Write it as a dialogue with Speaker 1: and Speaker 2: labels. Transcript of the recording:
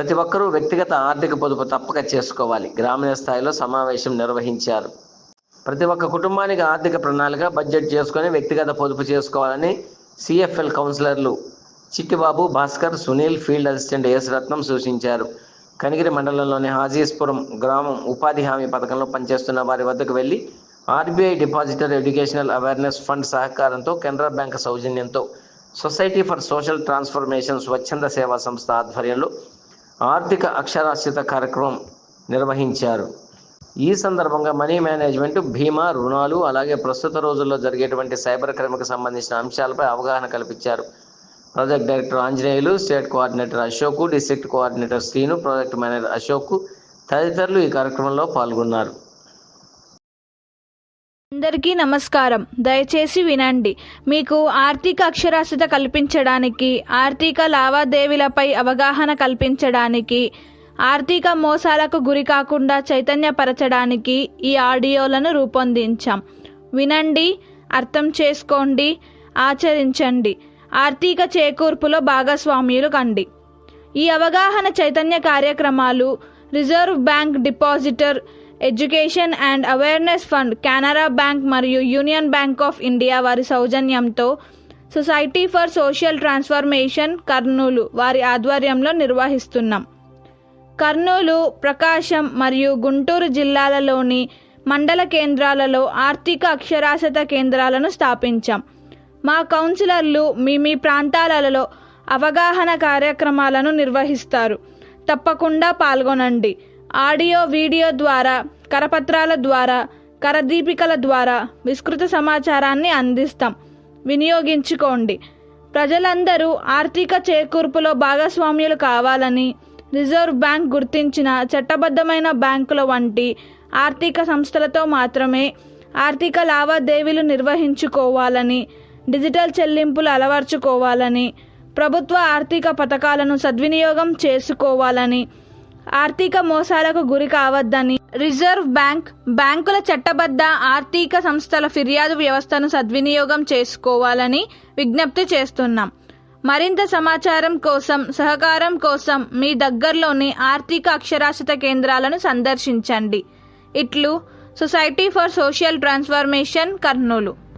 Speaker 1: ప్రతి ఒక్కరూ వ్యక్తిగత ఆర్థిక పొదుపు తప్పక చేసుకోవాలి. గ్రామీణ స్థాయిలో సమావేశం నిర్వహించారు. ప్రతి ఒక్క కుటుంబానికి ఆర్థిక ప్రణాళిక బడ్జెట్ చేసుకొని వ్యక్తిగత పొదుపు చేసుకోవాలని CFL counsellors Chittibabu Bhaskar Sunil field assistant Yesaratnam సూచించారు. కనిగిరి మండలంలోని హాజీస్పురం గ్రామం ఉపాధి హామీ పథకంలో పనిచేస్తున్న వారి వద్దకు వెళ్ళి RBI depositor educational awareness fund సహకారంతో కెనరా బ్యాంక్ సౌజన్యంతో సొసైటీ ఫర్ సోషల్ ట్రాన్స్ఫర్మేషన్ స్వచ్ఛంద సేవా సంస్థ ఆధ్వర్యంలో ఆర్థిక అక్షరాస్యత కార్యక్రమం నిర్వహించారు. ఈ సందర్భంగా మనీ మేనేజ్మెంట్ భీమా రుణాలు అలాగే ప్రస్తుత రోజుల్లో జరిగేటువంటి సైబర్ క్రైమ్కి సంబంధించిన అంశాలపై అవగాహన కల్పించారు. Project director Anjaneyulu state coordinator Ashok district coordinator Srinu project manager Ashok తదితరులు ఈ కార్యక్రమంలో పాల్గొన్నారు.
Speaker 2: అందరికీ నమస్కారం. దయచేసి వినండి. మీకు ఆర్థిక అక్షరాస్యత కల్పించడానికి ఆర్థిక లావాదేవీలపై అవగాహన కల్పించడానికి ఆర్థిక మోసాలకు గురి కాకుండా చైతన్యపరచడానికి ఈ ఆడియోలను రూపొందించాం. వినండి అర్థం చేసుకోండి ఆచరించండి. ఆర్థిక చేకూర్పులో భాగస్వామ్యులు కండి. ఈ అవగాహన చైతన్య కార్యక్రమాలు reserve bank depositor education and awareness fund Canara bank మరియు యూనియన్ బ్యాంక్ ఆఫ్ ఇండియా వారి సౌజన్యంతో society for social transformation Kurnool వారి ఆధ్వర్యంలో నిర్వహిస్తున్నాం. కర్నూలు ప్రకాశం మరియు గుంటూరు జిల్లాలలోని మండల కేంద్రాలలో ఆర్థిక అక్షరాస్యత కేంద్రాలను స్థాపించాం. మా కౌన్సిలర్లు మీ మీ ప్రాంతాలలో అవగాహన కార్యక్రమాలను నిర్వహిస్తారు. తప్పకుండా పాల్గొనండి. ఆడియో వీడియో ద్వారా కరపత్రాల ద్వారా కరదీపికల ద్వారా విస్తృత సమాచారాన్ని అందిస్తాం. వినియోగించుకోండి. ప్రజలందరూ ఆర్థిక చేకూర్పులో భాగస్వామ్యులు కావాలని రిజర్వ్ బ్యాంక్ గుర్తించిన చట్టబద్ధమైన బ్యాంకుల వంటి ఆర్థిక సంస్థలతో మాత్రమే ఆర్థిక లావాదేవీలు నిర్వహించుకోవాలని డిజిటల్ చెల్లింపులు అలవర్చుకోవాలని ప్రభుత్వ ఆర్థిక పథకాలను సద్వినియోగం చేసుకోవాలని ఆర్థిక మోసాలకు గురి కావద్దని రిజర్వ్ బ్యాంక్ బ్యాంకుల చట్టబద్ధ ఆర్థిక సంస్థల ఫిర్యాదు వ్యవస్థను సద్వినియోగం చేసుకోవాలని విజ్ఞప్తి చేస్తున్నాం. మరింత సమాచారం కోసం సహకారం కోసం మీ దగ్గరలోని ఆర్థిక అక్షరాస్యత కేంద్రాలను సందర్శించండి. ఇట్లు society for social transformation Kurnool.